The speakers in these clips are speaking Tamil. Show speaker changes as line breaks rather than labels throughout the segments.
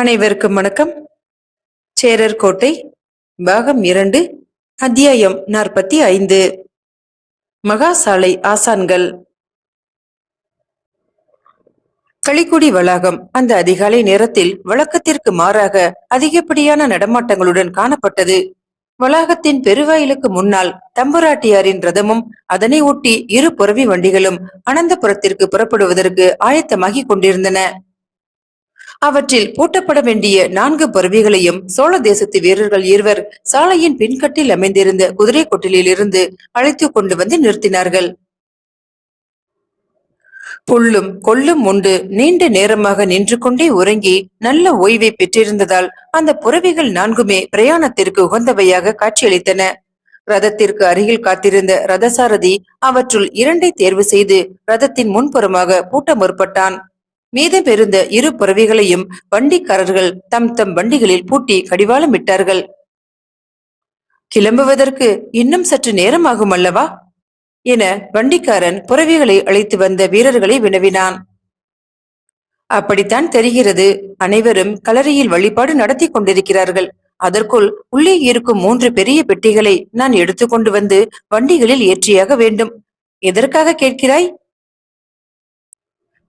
அனைவருக்கும் வணக்கம். சேரர் கோட்டை பாகம் இரண்டு அத்தியாயம் நாற்பத்தி ஐந்து. மகாசாலை ஆசான்கள். களிக்குடி வளாகம் அந்த அதிகாலை நேரத்தில் வழக்கத்திற்கு மாறாக அதிகப்படியான நடமாட்டங்களுடன் காணப்பட்டது. வளாகத்தின் பெருவாயிலுக்கு முன்னால் தம்புராட்டியாரின் ரதமும் அதனை ஒட்டி இரு புறவி வண்டிகளும் அனந்தபுரத்திற்கு புறப்படுவதற்கு ஆயத்தமாகிக் கொண்டிருந்தன. அவற்றில் பூட்டப்பட வேண்டிய நான்கு பருவிகளையும் சோழ தேசத்து வீரர்கள் இருவர் சாலையின் பின்கட்டில் அமைந்திருந்த குதிரை கொட்டிலில் இருந்து அழைத்து கொண்டு வந்து நிறுத்தினார்கள். புல்லும் கொள்ளும் உண்டு நீண்ட நேரமாக நின்று கொண்டே உறங்கி நல்ல ஓய்வை பெற்றிருந்ததால் அந்த புறவிகள் நான்குமே பிரயாணத்திற்கு உகந்தவையாக காட்சியளித்தன. ரதத்திற்கு அருகில் காத்திருந்த ரதசாரதி அவற்றுள் இரண்டை தேர்வு செய்து ரதத்தின் முன்புறமாக பூட்ட முற்பட்டான். மீதமிருந்த இரு புறவிகளையும் வண்டிக்காரர்கள் தம் தம் வண்டிகளில் பூட்டி கடிவாளம் விட்டார்கள் கிளம்புவதற்கு இன்னும் சற்று நேரமாகும் அல்லவா? என வண்டிக்காரன் புறவிகளை அழைத்து வந்த வீரர்களை வினவினான். அப்படித்தான் தெரிகிறது. அனைவரும் கலரியில் வழிபாடு நடத்தி கொண்டிருக்கிறார்கள். அதற்குள் உள்ளே இருக்கும் மூன்று பெரிய பெட்டிகளை நான் எடுத்துக்கொண்டு வந்து வண்டிகளில் ஏற்றியாக வேண்டும். எதற்காக கேட்கிறாய்?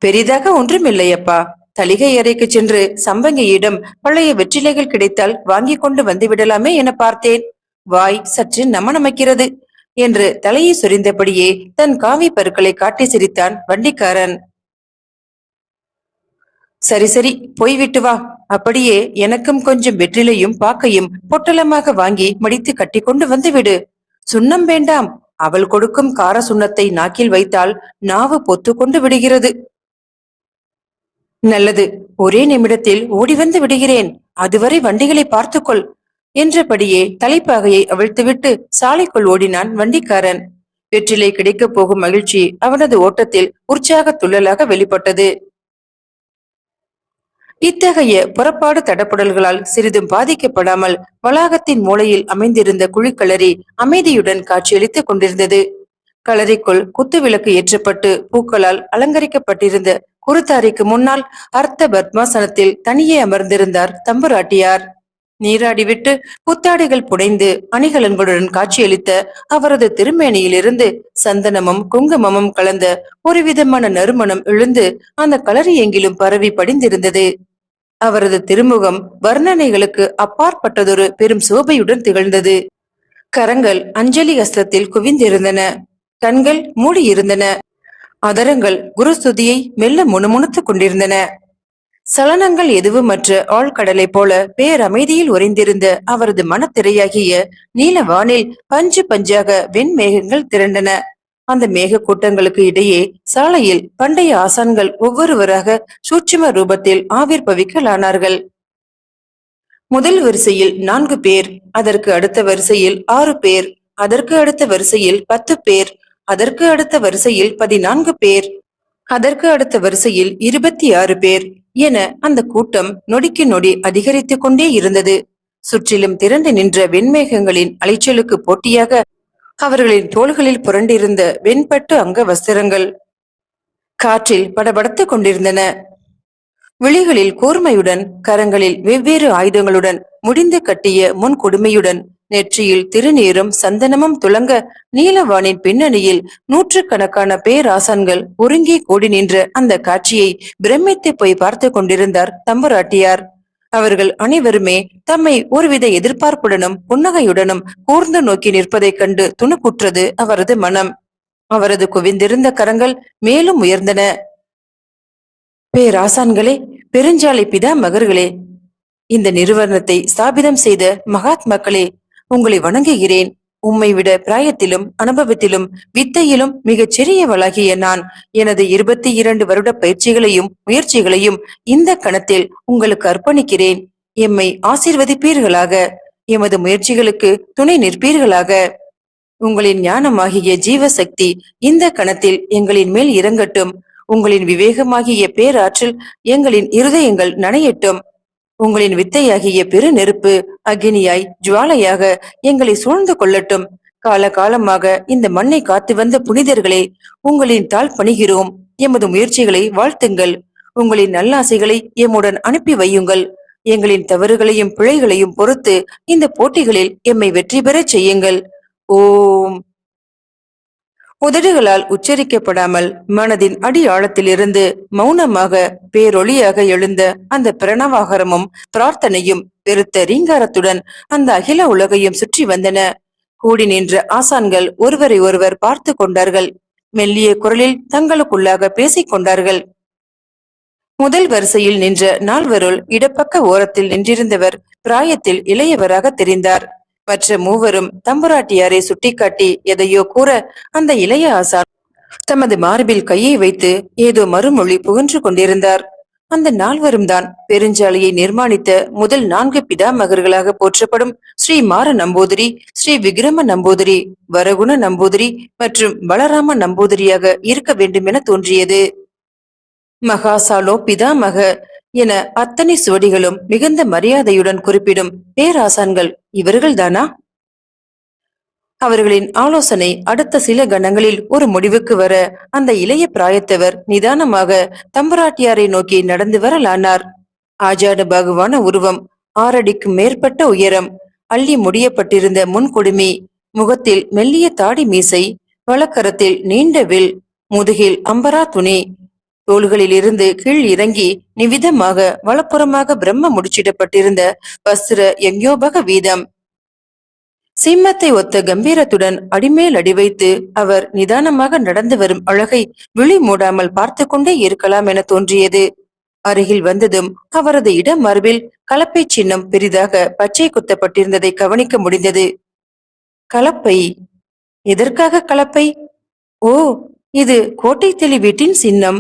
பெரிதாக ஒன்றுமில்லையப்பா. தலிகை அறைக்கு சென்று சம்பங்கியிடம் பழைய வெற்றிலைகள் கிடைத்தால் வாங்கி கொண்டு வந்து விடலாமே என பார்த்தேன். வாய் சற்று நமனமைக்கிறது என்று தலையை சொரிந்தபடியே தன் காவி பருக்களை காட்டி சிரித்தான் வண்டிக்காரன். சரி சரி போய்விட்டு வா. அப்படியே எனக்கும் கொஞ்சம் வெற்றிலையும் பாக்கையும் பொட்டலமாக வாங்கி மடித்து கட்டி கொண்டு வந்து விடு. சுண்ணம் வேண்டாம். அவள் கொடுக்கும் கார சுண்ணத்தை நாக்கில் வைத்தால் நாவு பொத்து கொண்டு விடுகிறது. நல்லது ஒரே நிமிடத்தில் ஓடி வந்து விடுகிறேன். அதுவரை வண்டிகளை பார்த்துக்கொள் என்றபடியே தலைப்பாகையை அவிழ்த்துவிட்டு சாலைக்குள் ஓடினான் வண்டிக்காரன். வெற்றிலை கிடைக்கப் போகும் மகிழ்ச்சி அவனது ஓட்டத்தில் உற்சாக துள்ளலாக வெளிப்பட்டது. இத்தகைய புறப்பாடு தடப்படல்களால் சிறிதும் பாதிக்கப்படாமல் வளாகத்தின் மூலையில் அமைந்திருந்த குழிக்களறி அமைதியுடன் காட்சியளித்துக் கொண்டிருந்தது. களரிக்குள் குத்து விளக்கு ஏற்றப்பட்டு பூக்களால் அலங்கரிக்கப்பட்டிருந்த குருத்தாரிக்கு முன்னால் அர்த்த பத்மாசனத்தில் தனியே அமர்ந்திருந்தார் தம்புராட்டியார். நீராடிவிட்டு புத்தாடைகள் புடைந்து அணிகலன்களுடன் காட்சியளித்த அவரது திருமேனியிலிருந்து சந்தனமும் குங்குமமும் கலந்த ஒரு விதமான நறுமணம் எழுந்து அந்த களரி எங்கிலும் பரவி படிந்திருந்தது. அவரது திருமுகம் வர்ணனைகளுக்கு அப்பாற்பட்டதொரு பெரும் சோபையுடன் திகழ்ந்தது. கரங்கள் அஞ்சலி அஸ்தத்தில் குவிந்திருந்தன. கண்கள் மூடியிருந்தன. அதரங்கள் குருஸ்துதியை மெல்ல முணுமுணுத்துக் கொண்டிருந்தன. சலனங்கள் எதுவுமற்ற ஆழ்கடலை போல பேரமைதியில் உறைந்திருந்த அவரது மனத்திரையாகிய நீல வானில் பஞ்சு பஞ்சாக வெண்மேகங்கள் திரண்டன. அந்த மேக கூட்டங்களுக்கு இடையே சாலையில் பண்டைய ஆசான்கள் ஒவ்வொருவராக சூட்சும ரூபத்தில் ஆவிர்பவிக்கலானார்கள். முதல் வரிசையில் நான்கு பேர் அதற்கு அடுத்த வரிசையில் ஆறு பேர் அதற்கு அடுத்த வரிசையில் பத்து பேர் அதற்கு அடுத்த வரிசையில் பதினான்கு பேர். அதற்கு அடுத்த வரிசையில் இருபத்தி ஆறு பேர் என அந்த கூட்டம் நொடிக்கு நொடி அதிகரித்துக் கொண்டே இருந்தது. சுற்றிலும் திரண்டு நின்ற வெண்மேகங்களின் அலைச்சலுக்கு போட்டியாக அவர்களின் தோள்களில் புரண்டிருந்த வெண்பட்டு அங்க வஸ்திரங்கள் காற்றில் படபடத்துக் கொண்டிருந்தன. விழிகளில் கூர்மையுடன் கரங்களில் வெவ்வேறு ஆயுதங்களுடன் முடிந்து கட்டிய முன் கொடுமையுடன் நெற்றியில் திருநீரும் சந்தனமும் துளங்க நீலவானின் பின்னணியில் நூற்றுக்கணக்கான பேராசான்கள் ஒருங்கே கூடி நின்ற அந்த காட்சியை பிரமித்து போய் பார்த்து கொண்டிருந்தார் தம்புராட்டியார். அவர்கள் அனைவருமே தம்மை ஒருவித எதிர்பார்ப்புடனும் புன்னகையுடனும் கூர்ந்து நோக்கி நிற்பதைக் கண்டு துணுக்குற்றது அவரது மனம். அவரது குவிந்திருந்த கரங்கள் மேலும் உயர்ந்தன. பேராசான்களே பெருஞ்சாலை பிதா மகர்களே! இந்த நிறுவனத்தை ஸ்தாபிதம் செய்த மகாத்மாக்களே! உங்களை வணங்குகிறேன். உம்மை விட பிராயத்திலும் அனுபவத்திலும் வித்தையிலும் மிகச் சிறியவளாகிய நான் எனது இருபத்தி இரண்டு வருட பயிற்சிகளையும் முயற்சிகளையும் இந்த கணத்தில் உங்களுக்கு அர்ப்பணிக்கிறேன். எம்மை ஆசீர்வதிப்பீர்களாக. எமது முயற்சிகளுக்கு துணை நிற்பீர்களாக. உங்களின் ஞானமாகிய ஜீவசக்தி இந்த கணத்தில் எங்களின் மேல் இறங்கட்டும். உங்களின் விவேகமாகிய பேராற்றில் எங்களின் இருதயங்கள் நனையட்டும். உங்களின் வித்தையாகிய பெரு நெருப்பு அக்னியாய் ஜுவாலையாக எங்களை சூழ்ந்து கொள்ளட்டும். கால காலமாக இந்த மண்ணை காத்து வந்த புனிதர்களே உங்களின் தாழ் பணிகிறோம். எமது முயற்சிகளை வாழ்த்துங்கள். உங்களின் நல்லாசைகளை எம்முடன் அனுப்பி வையுங்கள். எங்களின் தவறுகளையும் பிழைகளையும் பொறுத்து இந்த போட்டிகளில் எம்மை வெற்றி பெறச் செய்யுங்கள். ஓம். உதடுகளால் உச்சரிக்கப்படாமல் மனதின் அடியாழத்திலிருந்து மௌனமாக பேரொளியாக எழுந்த அந்த பிரணவாகரமும் பிரார்த்தனையும் பெருத்த ரீங்காரத்துடன் அந்த அகில உலகையும் சுற்றி வந்தன. கூடி நின்ற ஆசான்கள் ஒருவரை ஒருவர் பார்த்து கொண்டார்கள். மெல்லிய குரலில் தங்களுக்குள்ளாக பேசிக் கொண்டார்கள். முதல் வரிசையில் நின்ற நால்வருள் இடப்பக்க ஓரத்தில் நின்றிருந்தவர் பிராயத்தில் இளையவராக தெரிந்தார். மற்ற மூவரும் தம்புராட்டியாரை சுட்டிக்காட்டி எதையோ கூற அந்த இளைய ஆசான் தமது மார்பில் கையை வைத்து ஏதோ மறுமொழி புகன்று கொண்டிருந்தார். அந்த நால்வரும் தான் பெருஞ்சாலையை நிர்மாணித்த முதல் நான்கு பிதாமகர்களாக போற்றப்படும் ஸ்ரீ மார நம்பூதிரி ஸ்ரீ விக்ரம நம்பூதிரி வரகுண நம்பூதிரி மற்றும் பலராம நம்பூதிரியாக இருக்க வேண்டும் என தோன்றியது மகாசாலோ பிதாமக என அத்தனை சுவடிகளும் மிகுந்த மரியாதையுடன் குறிப்பிடும் பேராசான்கள் இவர்கள்தானா? அவர்களின் ஆலோசனை அடுத்த சில கணங்களில் ஒரு முடிவுக்கு வர அந்த இளைய பிராயத்தவர் நிதானமாக தம்பராட்டியாரை நோக்கி நடந்து வரலானார். ஆஜாட பகவான உருவம் ஆறடிக்கு மேற்பட்ட உயரம் அள்ளி முடியப்பட்டிருந்த முன்கொடுமி முகத்தில் மெல்லிய தாடி மீசை வழக்கரத்தில் நீண்ட வில் முதுகில் அம்பரா துணி தோள்களிலிருந்து கீழ் இறங்கி நிவிதமாக வலப்புறமாக பிரம்ம முடிச்சிடப்பட்டிருந்த வஸ்திர யங்யோபக வீதம். சிம்மத்தை ஒத்த கம்பீரத்துடன் அடிமேல் அடி வைத்து அவர் நிதானமாக நடந்து வரும் அழகை விழி மூடாமல் பார்த்து கொண்டே இருக்கலாம் என தோன்றியது. அருகில் வந்ததும் அவரது இடம் மரபில் கலப்பை சின்னம் பெரிதாக பச்சை குத்தப்பட்டிருந்ததை கவனிக்க முடிந்தது. கலப்பை? எதற்காக கலப்பை? ஓ இது கோட்டை தெளி வீட்டின் சின்னம்.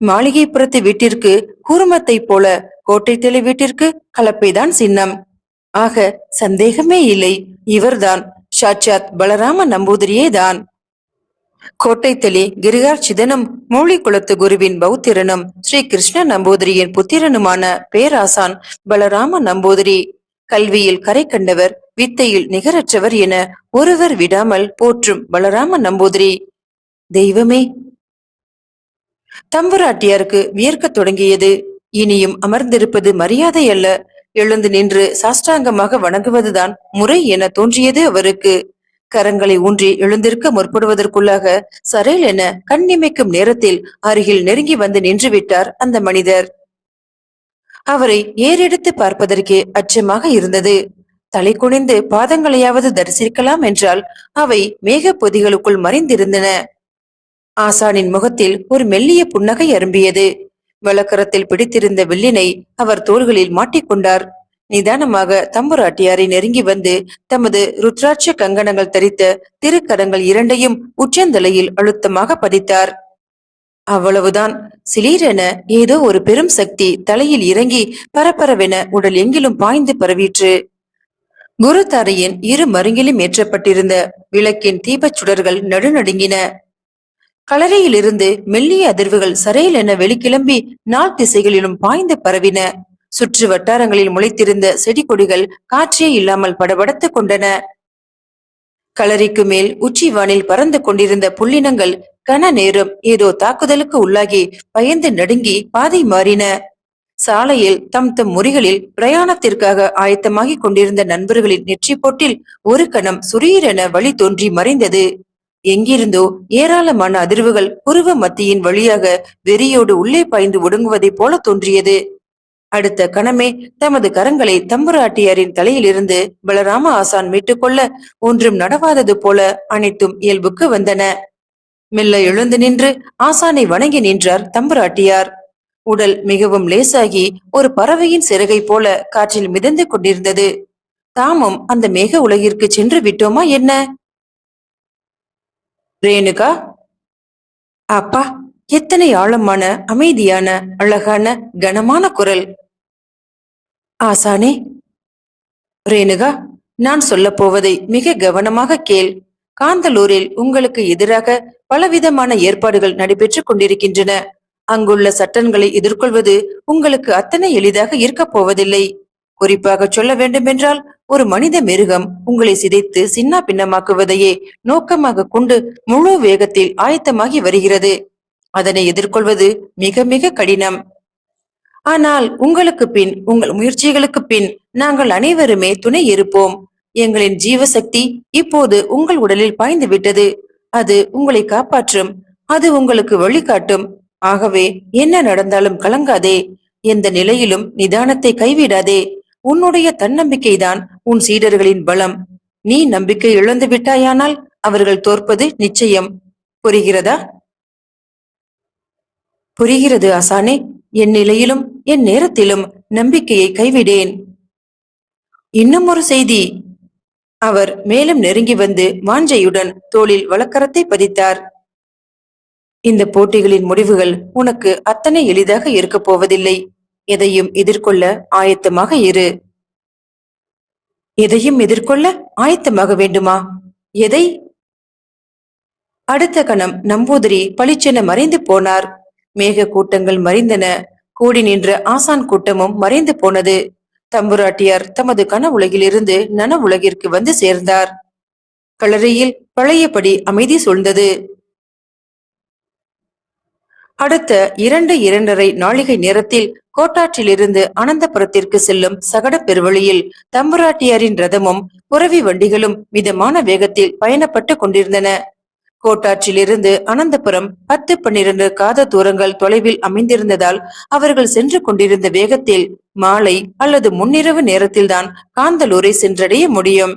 மாளிகைப்புறத்து வீட்டிற்கு கூர்மத்தை போல கோட்டை தெளி வீட்டிற்கு கலப்பைதான் சின்னம். ஆக சந்தேகமே இல்லை இவர்தான் சாட்சாத் பலராம நம்பூதிரியே தான் கோட்டைத்தளி கிரிகார் சிதனும் மூலிக்குளத்து குருவின் பௌத்திரனும் ஸ்ரீ கிருஷ்ண நம்பூதிரியின் புத்திரனுமான பேராசான் பலராம நம்பூதிரி. கல்வியில் கரை கண்டவர் வித்தையில் நிகரற்றவர் என ஒருவர் விடாமல் போற்றும் பலராம நம்பூதிரி. தெய்வமே தம்புராட்டியாருக்கு வியர்க்கத் தொடங்கியது. இனியும் அமர்ந்திருப்பது மரியாதை அல்ல. எழுந்து நின்று சாஷ்டாங்கமாக வணங்குவதுதான் முறை என தோன்றியது அவருக்கு. கரங்களை ஊன்றி எழுந்திருக்க முற்படுவதற்குள்ளாக சரேல் என கண்ணிமைக்கும் நேரத்தில் அருகில் நெருங்கி வந்து நின்று விட்டார் அந்த மனிதர். அவரை ஏறெடுத்து பார்ப்பதற்கே அச்சமாக இருந்தது. தலை குனிந்து பாதங்களையாவது தரிசிக்கலாம் என்றால் அவை மேக பொதிகளுக்குள் மறைந்திருந்தன. ஆசானின் முகத்தில் ஒரு மெல்லிய புன்னகை அரும்பியது. வழக்கரத்தில் பிடித்திருந்த வில்லினை அவர் தோள்களில் மாட்டிக்கொண்டார் நிதானமாக தம்புராட்டியாரை நெருங்கி வந்து தமது ருத்ராட்ச கங்கணங்கள் தரித்த திருக்கரங்கள் இரண்டையும் உச்சந்தலையில் அழுத்தமாக பதித்தார். அவ்வளவுதான். சிலீரென ஏதோ ஒரு பெரும் சக்தி தலையில் இறங்கி பரபரவென உடல் எங்கிலும் பாய்ந்து பரவிற்று. குருதாரையின் இரு மருங்கிலும் ஏற்றப்பட்டிருந்த விளக்கின் தீபச் சுடர்கள் நடுநடுங்கின. கலரையிலிருந்து மெல்லிய அதிர்வுகள் சரையில் என வெளிக்கிளம்பி நாள் திசைகளிலும் பாய்ந்து பரவின. சுற்று வட்டாரங்களில் முளைத்திருந்த செடி கொடிகள் காற்றே இல்லாமல் படபடத்துக் கொண்டன. களரிக்கு மேல் உச்சி வானில் பறந்து கொண்டிருந்த புள்ளினங்கள் கன நேரம் ஏதோ தாக்குதலுக்கு உள்ளாகி பயந்து நடுங்கி பாதை மாறின. சாலையில் தம் தம் முறிகளில் பிரயாணத்திற்காக ஆயத்தமாகிக் கொண்டிருந்த நண்பர்களின் நெற்றி போட்டில் ஒரு கணம் சுரீரென வழி தோன்றி மறைந்தது. எங்கிருந்தோ ஏராளமான அதிர்வுகள் புருவ மத்தியின் வழியாக வெறியோடு உள்ளே பாய்ந்து ஒடுங்குவதைப் போல தோன்றியது. அடுத்த கணமே தமது கரங்களை தம்புராட்டியாரின் தலையிலிருந்து பலராம ஆசான் மீட்டுக்கொள்ள ஒன்றும் நடவாதது போல அனைத்தும் இயல்புக்கு வந்தன. மெல்ல எழுந்து நின்று ஆசானை வணங்கி நின்றார் தம்புராட்டியார். உடல் மிகவும் லேசாகி ஒரு பறவையின் சிறகை போல காற்றில் மிதந்து கொண்டிருந்தது. தாமும் அந்த மேக உலகிற்கு சென்று விட்டோமா என்ன? ரேணுகா அப்பா எத்தனை ஆழமான அமைதியான அழகான கனமான குரல்? ஆசானே ரேணுகா நான் சொல்ல போவதை மிக கவனமாக கேள். காந்தலூரில் உங்களுக்கு எதிராக பலவிதமான ஏற்பாடுகள் நடைபெற்றுக் கொண்டிருக்கின்றன. அங்குள்ள சட்டங்களை எதிர்கொள்வது உங்களுக்கு அத்தனை எளிதாக இருக்கப் போவதில்லை. குறிப்பாக சொல்ல வேண்டுமென்றால் ஒரு மனித மிருகம் உங்களை சிதைத்து சின்ன பின்னமாக்குவதையே நோக்கமாக கொண்டு முழு வேகத்தில் ஆயத்தமாகி வருகிறது. அதனை எதிர்கொள்வது மிக மிக கடினம். ஆனால் உங்களுக்கு பின் உங்கள் முயற்சிகளுக்கு பின் நாங்கள் அனைவருமே துணை இருப்போம். எங்களின் ஜீவசக்தி இப்போது உங்கள் உடலில் பாய்ந்து விட்டது. அது உங்களை காப்பாற்றும் அது உங்களுக்கு வழிகாட்டும். ஆகவே என்ன நடந்தாலும் கலங்காதே. எந்த நிலையிலும் நிதானத்தை கைவிடாதே. உன்னுடைய தன்னம்பிக்கைதான் உன் சீடர்களின் பலம். நீ நம்பிக்கை இழந்து விட்டாயானால் அவர்கள் தோற்பது நிச்சயம். புரிகிறதா? புரிகிறது ஆசானே. என் நிலையிலும் என் நேரத்திலும் நம்பிக்கையை கைவிடேன். இன்னும் ஒரு செய்தி. அவர் மேலும் நெருங்கி வந்து வாஞ்சையுடன் தோளில் வழக்கரத்தை பதித்தார். இந்த போட்டிகளின் முடிவுகள் உனக்கு அத்தனை எளிதாக இருக்கப் போவதில்லை. எதையும் எதிர்கொள்ள ஆயத்தமாக இரு. எதையும் எதிர்கொள்ள ஆயத்தமாக வேண்டுமா? எதை? அடுத்த கணம் நம்பூதிரி பளிச்சென மறைந்து போனார். மேக கூட்டங்கள் மறைந்தன. கூடி நின்ற ஆசான் கூட்டமும் மறைந்து போனது. தம்புராட்டியார் தமது கன உலகிலிருந்து நன உலகிற்கு வந்து சேர்ந்தார். களரியில் பழையபடி அமைதி சூழ்ந்தது. அடுத்த இரண்டு இரண்டரை நாழிகை நேரத்தில் கோட்டாற்றிலிருந்து அனந்தபுரத்திற்கு செல்லும் சகட பெருவழியில் தம்புராட்டியாரின் ரதமும் புறவி வண்டிகளும் மிதமான வேகத்தில் பயணப்பட்டு கொண்டிருந்தன. கோட்டாற்றிலிருந்து அனந்தபுரம் பத்து பன்னிரண்டு காத தூரங்கள் தொலைவில் அமைந்திருந்ததால் அவர்கள் சென்று கொண்டிருந்த வேகத்தில் மாலை அல்லது முன்னிரவு நேரத்தில்தான் காந்தலூரை சென்றடைய முடியும்.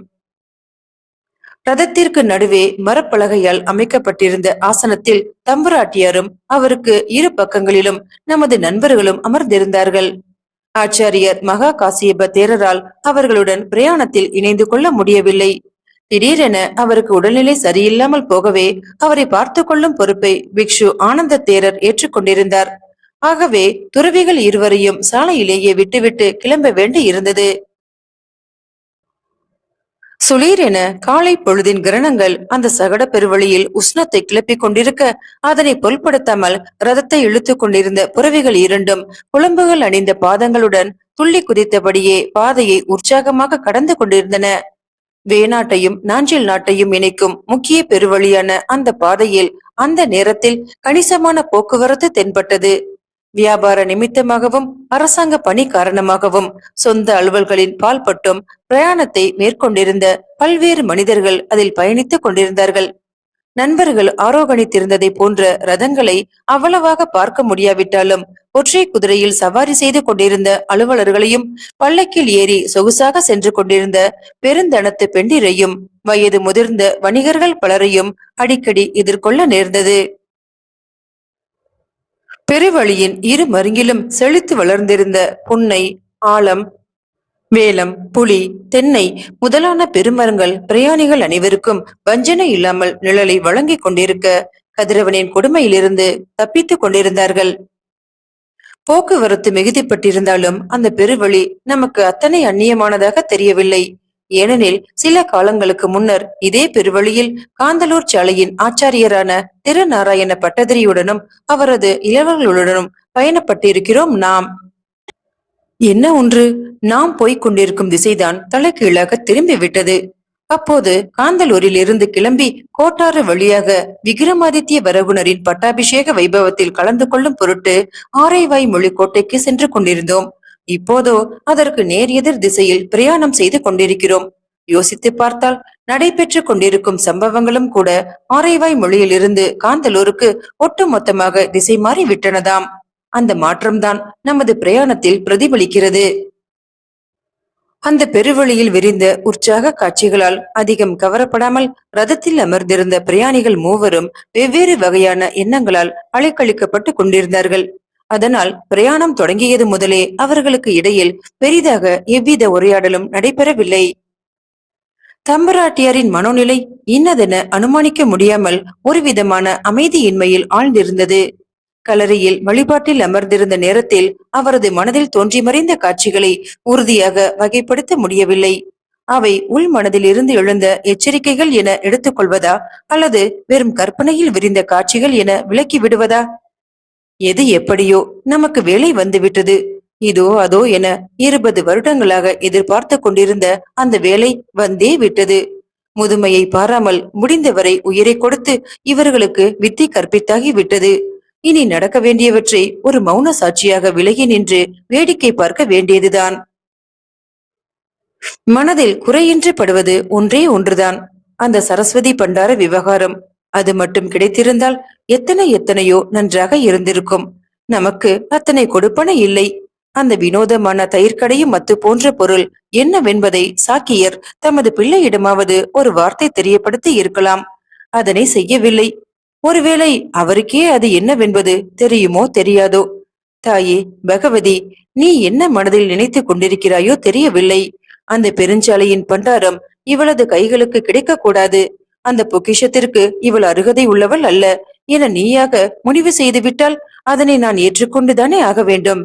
ரதத்திற்கு நடுவே மரப்பலகையால் அமைக்கப்பட்டிருந்த ஆசனத்தில் தம்பராட்டியாரும் அவருக்கு இரு பக்கங்களிலும் நமது நண்பர்களும் அமர்ந்திருந்தார்கள். ஆச்சாரியர் மகா காசியப தேரரால் அவர்களுடன் பிரயாணத்தில் இணைந்து கொள்ள முடியவில்லை. திடீரென அவருக்கு உடல்நிலை சரியில்லாமல் போகவே அவரை பார்த்து கொள்ளும் பொறுப்பை பிக்ஷு ஆனந்த தேரர் ஏற்றுக்கொண்டிருந்தார் ஆகவே துறவிகள் இருவரையும் சாலையிலேயே விட்டுவிட்டு கிளம்ப வேண்டி இருந்தது சுளீரென காலை பொழுதின் கிரணங்கள் அந்த சகட பெருவழியில் உஷ்ணத்தை கிளப்பிக் கொண்டிருக்க அதனை பொருட்படுத்தாமல் ரதத்தை இழுத்துக் கொண்டிருந்த புறவிகள் இரண்டும் குழம்புகள் அணிந்த பாதங்களுடன் துள்ளி குதித்தபடியே பாதையை உற்சாகமாக கடந்து கொண்டிருந்தன. வேநாட்டையும் நாஞ்சில் நாட்டையும் இணைக்கும் முக்கிய பெருவழியான அந்த பாதையில் அந்த நேரத்தில் கணிசமான போக்குவரத்து தென்பட்டது. வியாபார நிமித்தமாகவும் அரசாங்க பணி காரணமாகவும் சொந்த அலுவல்களின் பால்பட்டும் பிரயாணத்தை மேற்கொண்டிருந்த பல்வேறு மனிதர்கள் அதில் பயணித்துக் கொண்டிருந்தார்கள். நண்பர்கள் ஆரோகணித்திருந்ததை போன்ற ரதங்களை அவ்வளவாக பார்க்க முடியாவிட்டாலும் ஒற்றை குதிரையில் சவாரி செய்து கொண்டிருந்த அலுவலர்களையும் பல்லக்கில் ஏறி சொகுசாக சென்று கொண்டிருந்த பெருந்தனத்து பெண்டிரையும் வயது முதிர்ந்த வணிகர்கள் பலரையும் அடிக்கடி எதிர்கொள்ள நேர்ந்தது. பெருவழியின் இரு மருங்கிலும் செழித்து வளர்ந்திருந்த புன்னை ஆலம் வேலம் புலி தென்னை முதலான பெருமரங்கள் பிரயாணிகள் அனைவருக்கும் வஞ்சனை இல்லாமல் நிழலை வழங்கிக் கொண்டிருக்க கதிரவனின் கொடுமையிலிருந்து தப்பித்துக் கொண்டிருந்தார்கள். போக்குவரத்து மிகுதிப்பட்டிருந்தாலும் அந்த பெருவழி நமக்கு அத்தனை அந்நியமானதாக தெரியவில்லை. ஏனெனில் சில காலங்களுக்கு முன்னர் இதே பெருவழியில் காந்தலூர் சாலையின் ஆச்சாரியரான திருநாராயண பட்டதிரியுடனும் அவரது இளவர்களுடனும் பயணப்பட்டிருக்கிறோம் நாம். என்ன ஒன்று? நாம் போய்க் கொண்டிருக்கும் திசைதான் தலைகீழாக திரும்பி விட்டது அப்போது காந்தலூரில் இருந்து கிளம்பி கோட்டாறு வழியாக விக்ரமாதித்ய வரகுணரின் பட்டாபிஷேக வைபவத்தில் கலந்து கொள்ளும் பொருட்டு ஆரைவாய் மொழி கோட்டைக்கு சென்று கொண்டிருந்தோம். இப்போதோ அதற்கு நேர் எதிர் திசையில் பிரயாணம் செய்து கொண்டிருக்கிறோம். யோசித்து பார்த்தால் நடைபெற்றுக் கொண்டிருக்கும் சம்பவங்களும் கூட ஆரைவாய் மொழியிலிருந்து காந்தலூருக்கு ஒட்டுமொத்தமாக திசை மாறி விட்டனதாம். அந்த மாற்றம்தான் நமது பிரயாணத்தில் பிரதிபலிக்கிறது. அந்த பெருவழியில் விரிந்த உற்சாக காட்சிகளால் அதிகம் கவரப்படாமல் ரதத்தில் அமர்ந்திருந்த பிரயாணிகள் மூவரும் வெவ்வேறு வகையான எண்ணங்களால் அலைக்கழிக்கப்பட்டு கொண்டிருந்தார்கள். அதனால் பிரயாணம் தொடங்கியது முதலே அவர்களுக்கு இடையில் பெரிதாக எவ்வித உரையாடலும் நடைபெறவில்லை. தம்பராட்டியாரின் மனோநிலை இன்னதென அனுமானிக்க முடியாமல் ஒருவிதமான அமைதியின்மையில் ஆழ்ந்திருந்தது. கலரியில் வழிபாட்டில் அமர்ந்திருந்த நேரத்தில் அவரது மனதில் தோன்றி மறைந்த காட்சிகளை உறுதியாக வகைப்படுத்த முடியவில்லை. அவை உள் மனதில் இருந்து எழுந்த எச்சரிக்கைகள் என எடுத்துக்கொள்வதா அல்லது வெறும் கற்பனையில் விரிந்த காட்சிகள் என விலக்கி விடுவதா? எது எப்படியோ நமக்கு வேலை வந்துவிட்டது இதோ அதோ என இருபது வருடங்களாக எதிர்பார்த்து கொண்டிருந்த அந்த வேலை வந்தே விட்டது. முதுமையை பாராமல் முடிந்தவரை உயிரை கொடுத்து இவர்களுக்கு வித்தை கற்பித்தாகி விட்டது. இனி நடக்க வேண்டியவற்றை ஒரு மௌன சாட்சியாக விலகி நின்று வேடிக்கை பார்க்க வேண்டியதுதான். மனதில் குறையின்றி படுவது ஒன்றே ஒன்றுதான். அந்த சரஸ்வதி பண்டார விவகாரம். அது மட்டும் கிடைத்திருந்தால் எத்தனை எத்தனையோ நன்றாக இருந்திருக்கும். நமக்கு அத்தனை கொடுப்பன இல்லை. அந்த வினோதமான தயிர்கடையும் மத்து போன்ற பொருள் என்னவென்பதை சாக்கியர் தமது பிள்ளையிடமாவது ஒரு வார்த்தை தெரியப்படுத்தி இருக்கலாம். அதனை செய்யவில்லை. ஒருவேளை அவருக்கே அது என்னவென்பது தெரியுமோ தெரியாதோ? தாயே பகவதி நீ என்ன மனதில் நினைத்துக் கொண்டிருக்கிறாயோ தெரியவில்லை. அந்த பெருஞ்சாலையின் பண்டாரம் இவளது கைகளுக்கு கிடைக்கக்கூடாது. அந்த பொக்கிஷத்திற்கு இவள் அருகதை உள்ளவள் அல்ல என நீயாக முடிவு செய்துவிட்டால் அதனை நான் ஏற்றுக்கொண்டுதானே ஆக வேண்டும்.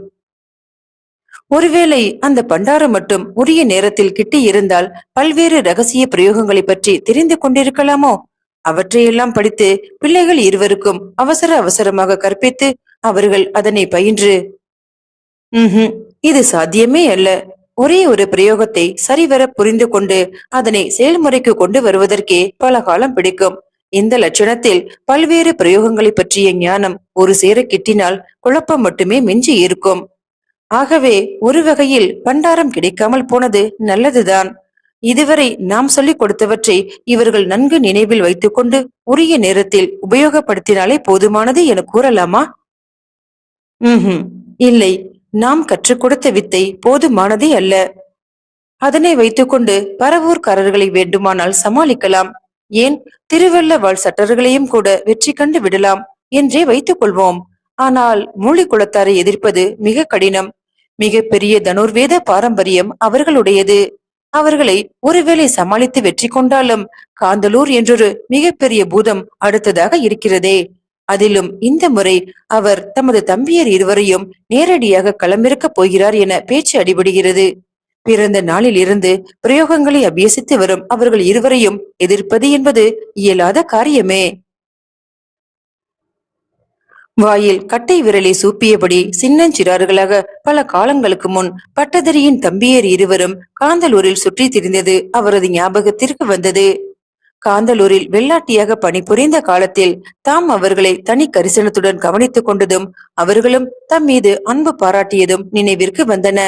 ஒருவேளை அந்த பண்டாரம் மட்டும் உரிய நேரத்தில் கிட்டி இருந்தால் பல்வேறு ரகசிய பிரயோகங்களை பற்றி தெரிந்து கொண்டிருக்கலாமோ? அவற்றையெல்லாம் படித்து பிள்ளைகள் இருவருக்கும் அவசர அவசரமாக கற்பித்து அவர்கள் அதனை பயின்று. இது சாத்தியமே அல்ல. ஒரே ஒரு பிரயோகத்தை சரிவர புரிந்து கொண்டு அதனை செயல்முறைக்கு கொண்டு வருவதற்கே பல காலம் பிடிக்கும். இந்த லட்சணத்தில் பல்வேறு பிரயோகங்களை பற்றிய ஞானம் ஒரு சேர கிட்டினால் குழப்பம் மட்டுமே மிஞ்சி இருக்கும். ஆகவே ஒரு வகையில் பண்டாரம் கிடைக்காமல் போனது நல்லதுதான். இதுவரை நாம் சொல்லிக் கொடுத்தவற்றை இவர்கள் நன்கு நினைவில் வைத்துக்கொண்டு உரிய நேரத்தில் உபயோகப்படுத்தினாலே போதுமானது என கூறலாமா? ஹம் இல்லை. நாம் கற்றுக் கொடுத்த வித்தை போதுமானதே அல்ல. அதனை வைத்துக்கொண்டு பரவூர்காரர்களை வேண்டுமானால் சமாளிக்கலாம். ஏன்? திருவள்ளவாள் சட்டர்களையும் கூட வெற்றி கண்டு விடலாம் என்றே வைத்துக் கொள்வோம். ஆனால் மூலி குலத்தாரை எதிர்ப்பது மிக கடினம். மிக பெரிய தனுர்வேத பாரம்பரியம் அவர்களுடையது. அவர்களை ஒருவேளை சமாளித்து வெற்றி கொண்டாலும் காந்தலூர் என்றொரு மிகப்பெரிய பூதம் அடுத்ததாக இருக்கிறதே. அதிலும் இந்த முறை அவர் தமது தம்பியர் இருவரையும் நேரடியாக களமிறக்கப் போகிறார் என பேச்சு அடிபடுகிறது. பிறந்த நாளில் இருந்து பிரயோகங்களை அபியசித்து வரும் அவர்கள் இருவரையும் எதிர்ப்பது என்பது இயலாத காரியமே. வாயில் கட்டை விரலை சூப்பியபடி சின்னஞ்சிறார்களாக பல காலங்களுக்கு முன் பட்டதரியின் தம்பியர் இருவரும் காந்தலூரில் சுற்றி திரிந்தது அவரது ஞாபகத்திற்கு வந்தது. காந்தலூரில் வெள்ளாட்டியாக பணிபுரிந்த காலத்தில் தாம் அவர்களை தனி கரிசனத்துடன் கவனித்துக் கொண்டதும் அவர்களும் தம் மீது அன்பு பாராட்டியதும் நினைவிற்கு வந்தன.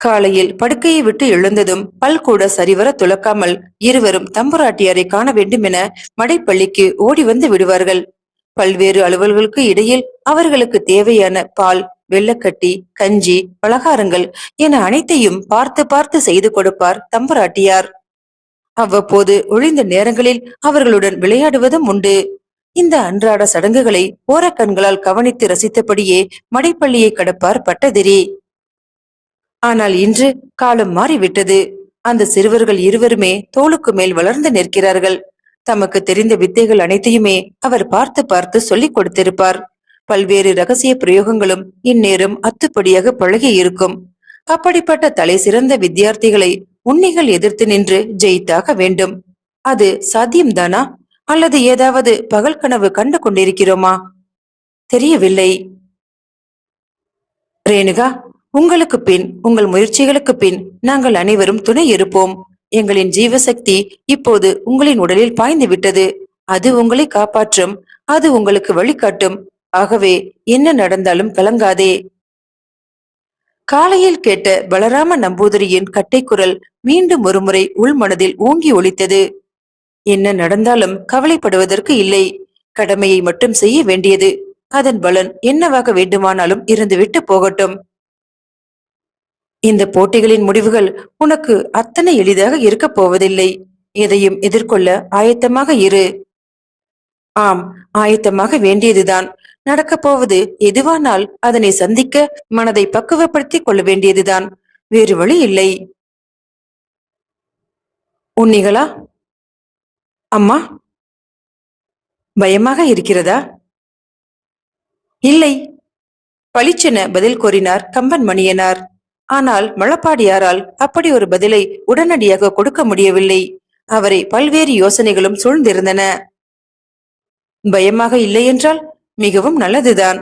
காலையில் படுக்கையை விட்டு எழுந்ததும் பல் கூட சரிவர துளக்காமல் இருவரும் தம்புராட்டியாரை காண வேண்டும் என மடைப்பள்ளிக்கு ஓடி வந்து விடுவார்கள். பல்வேறு அலுவல்களுக்கு இடையில் அவர்களுக்கு தேவையான பால் வெள்ளக்கட்டி கஞ்சி பலகாரங்கள் என அனைத்தையும் பார்த்து பார்த்து செய்து கொடுப்பார் தம்புராட்டியார். அவ்வப்போது ஒழிந்த நேரங்களில் அவர்களுடன் விளையாடுவதும் உண்டு. இந்த அன்றாட சடங்குகளை ஓரக்கண்களால் கவனித்து ரசித்தபடியே மடைப்பள்ளியை கடப்பார் பட்டதிரி. ஆனால் இன்று காலம் மாறிவிட்டது. அந்த சிறுவர்கள் இருவருமே தோளுக்கு மேல் வளர்ந்து நிற்கிறார்கள். தமக்கு தெரிந்த வித்தைகள் அனைத்தையுமே அவர் பார்த்து பார்த்து சொல்லிக் கொடுத்திருப்பார். பல்வேறு ரகசிய பிரயோகங்களும் இந்நேரம் அத்துப்படியாக பழகி இருக்கும் அப்படிப்பட்ட தலை சிறந்த வித்தியார்த்திகளை உன்னிகள் எதிர்த்து நின்று ஜெயித்தாக வேண்டும். அது சாத்தியம்தானா? அல்லது ஏதாவது பகல் கனவு கண்டு கொண்டிருக்கிறோமா? தெரியவில்லை. ரேணுகா உங்களுக்கு பின் உங்கள் முயற்சிகளுக்கு பின் நாங்கள் அனைவரும் துணை இருப்போம். எங்களின் ஜீவசக்தி இப்போது உங்களின் உடலில் பாய்ந்து விட்டது அது உங்களை காப்பாற்றும் அது உங்களுக்கு வழிகாட்டும். ஆகவே என்ன நடந்தாலும் கலங்காதே. காலையில் கேட்ட பலராம நம்பூதிரியின் கட்டைக்குரல் மீண்டும் ஒருமுறை உள்மனதில் ஓங்கி ஒலித்தது. என்ன நடந்தாலும் கவலைப்படுவதற்கு இல்லை. கடமையை மட்டும் செய்ய வேண்டியது. அதன் பலன் என்னவாக வேண்டுமானாலும் இருந்துவிட்டு போகட்டும். இந்த போட்டிகளின் முடிவுகள் உனக்கு அத்தனை எளிதாக இருக்கப் போவதில்லை. எதையும் எதிர்கொள்ள ஆயத்தமாக இரு. ஆம் ஆயத்தமாக வேண்டியதுதான். நடக்கப்போவது எதுவானால் அதனை சந்திக்க மனதை பக்குவப்படுத்திக் கொள்ள வேண்டியதுதான். வேறு வழி இல்லை. உன்னிகளா அம்மா? பயமாக இருக்கிறதா? இல்லை. பளிச்சென பதில் கூறினார் கம்பன் மணியனார். ஆனால் மழப்பாடியாரால் அப்படி ஒரு பதிலை உடனடியாக கொடுக்க முடியவில்லை. அவரை பல்வேறு யோசனைகளும் சூழ்ந்திருந்தன. பயமாக இல்லை என்றால் மிகவும் நல்லதுதான்.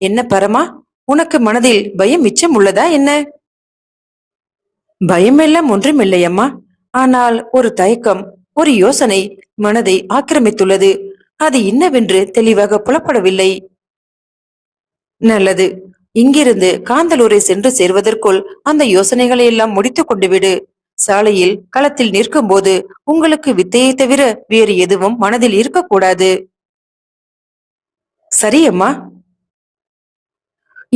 என்ன பரமா? உனக்கு மனதில் பயம் மிச்சம் உள்ளதா என்ன? பயமெல்லாம் ஒன்றும் இல்லையம்மா ஆனால் ஒரு தயக்கம் ஒரு யோசனை மனதை ஆக்கிரமித்துள்ளது. அது என்னவென்று தெளிவாக புலப்படவில்லை. நல்லது. இங்கிருந்து காந்தலூரை சென்று சேர்வதற்குள் அந்த யோசனைகளை எல்லாம் முடித்துக் கொண்டு விடு. சாலையில் களத்தில் நிற்கும் போது உங்களுக்கு வித்தையை தவிர வேறு எதுவும் மனதில் இருக்கக்கூடாது. சரி அம்மா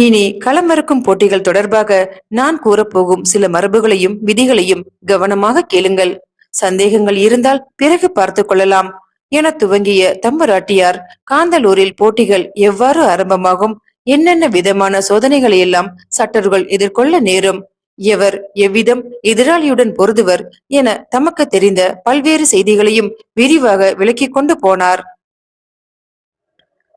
இனி களமிறக்கும் போட்டிகள் தொடர்பாக நான் கூறப்போகும் சில மரபுகளையும் விதிகளையும் கவனமாக கேளுங்கள். சந்தேகங்கள் இருந்தால் பிறகு பார்த்து கொள்ளலாம். என துவங்கிய தம்பராட்டியார் காந்தலூரில் போட்டிகள் எவ்வாறு ஆரம்பமாகும்? என்னென்ன விதமான சோதனைகளை எல்லாம் சட்டர்கள் எதிர்கொள்ள நேரும்? எவர் எவ்விதம் எதிராளியுடன் பொருதுவர்? என தமக்கு தெரிந்த பல்வேறு செய்திகளையும் விரிவாக விளக்கிக் கொண்டு போனார்.